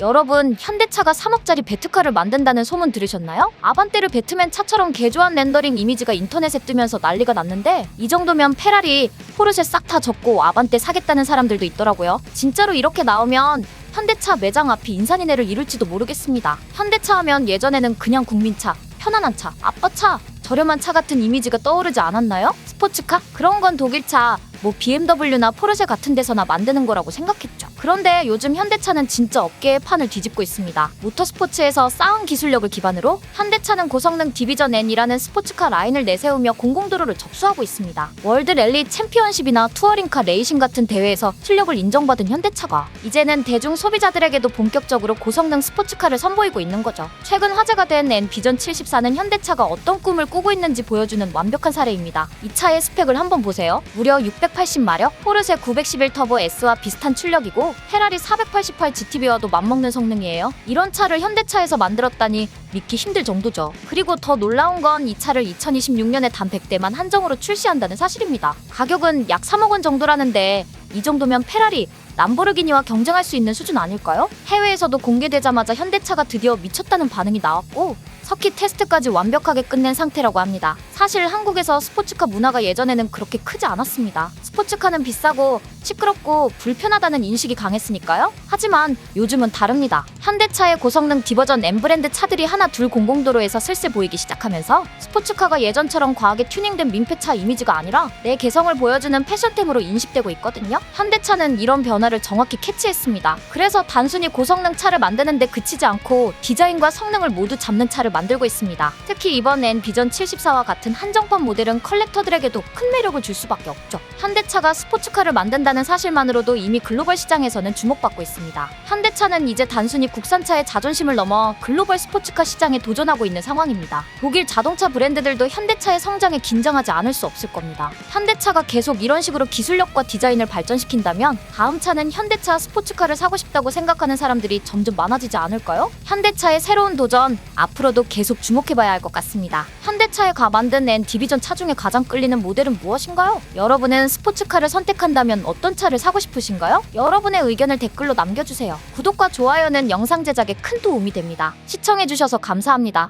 여러분, 현대차가 3억짜리 베트카를 만든다는 소문 들으셨나요? 아반떼르 배트맨 차처럼 개조한 렌더링 이미지가 인터넷에 뜨면서 난리가 났는데 이 정도면 페라리, 포르쉐 싹 다 접고 아반떼 사겠다는 사람들도 있더라고요. 진짜로 이렇게 나오면 현대차 매장 앞이 인산인해를 이룰지도 모르겠습니다. 현대차 하면 예전에는 그냥 국민차, 편안한 차, 아빠 차, 저렴한 차 같은 이미지가 떠오르지 않았나요? 스포츠카? 그런 건 독일차, 뭐 BMW나 포르쉐 같은 데서나 만드는 거라고 생각했죠. 그런데 요즘 현대차는 진짜 업계의 판을 뒤집고 있습니다. 모터스포츠에서 쌓은 기술력을 기반으로 현대차는 고성능 디비전 N이라는 스포츠카 라인을 내세우며 공공도로를 접수하고 있습니다. 월드 랠리 챔피언십이나 투어링카 레이싱 같은 대회에서 실력을 인정받은 현대차가 이제는 대중 소비자들에게도 본격적으로 고성능 스포츠카를 선보이고 있는 거죠. 최근 화제가 된 N 비전 74는 현대차가 어떤 꿈을 꾸고 있는지 보여주는 완벽한 사례입니다. 이 차의 스펙을 한번 보세요. 무려 680마력, 포르쉐 911 터보 S와 비슷한 출력이고 페라리 488 GTB와도 맞먹는 성능이에요. 이런 차를 현대차에서 만들었다니 믿기 힘들 정도죠. 그리고 더 놀라운 건 이 차를 2026년에 단 100대만 한정으로 출시한다는 사실입니다. 가격은 약 3억 원 정도라는데 이 정도면 페라리, 람보르기니와 경쟁할 수 있는 수준 아닐까요? 해외에서도 공개되자마자 현대차가 드디어 미쳤다는 반응이 나왔고 서킷 테스트까지 완벽하게 끝낸 상태라고 합니다. 사실 한국에서 스포츠카 문화가 예전에는 그렇게 크지 않았습니다. 스포츠카는 비싸고 시끄럽고 불편하다는 인식이 강했으니까요. 하지만 요즘은 다릅니다. 현대차의 고성능 디버전 M 브랜드 차들이 하나 둘 공공도로에서 슬슬 보이기 시작하면서 스포츠카가 예전처럼 과하게 튜닝된 민폐차 이미지가 아니라 내 개성을 보여주는 패션템으로 인식되고 있거든요. 현대차는 이런 변화를 정확히 캐치했습니다. 그래서 단순히 고성능 차를 만드는데 그치지 않고 디자인과 성능을 모두 잡는 차를 만들고 있습니다. 특히 이번 N 비전 74와 같은 한정판 모델은 컬렉터들에게도 큰 매력을 줄 수밖에 없죠. 현대차가 스포츠카를 만든다는 사실만으로도 이미 글로벌 시장에서는 주목받고 있습니다. 현대차는 이제 단순히 국산차의 자존심을 넘어 글로벌 스포츠카 시장에 도전하고 있는 상황입니다. 독일 자동차 브랜드들도 현대차의 성장에 긴장하지 않을 수 없을 겁니다. 현대차가 계속 이런 식으로 기술력과 디자인을 발전시킨다면 다음 차는 현대차 스포츠카를 사고 싶다고 생각하는 사람들이 점점 많아지지 않을까요? 현대차의 새로운 도전 앞으로도 계속 주목해봐야 할 것 같습니다. 현대차가 만든 N 디비전 차 중에 가장 끌리는 모델은 무엇인가요? 여러분은 스포츠카를 선택한다면 어떤 차를 사고 싶으신가요? 여러분의 의견을 댓글로 남겨주세요. 구독과 좋아요는 영상 제작에 큰 도움이 됩니다. 시청해주셔서 감사합니다.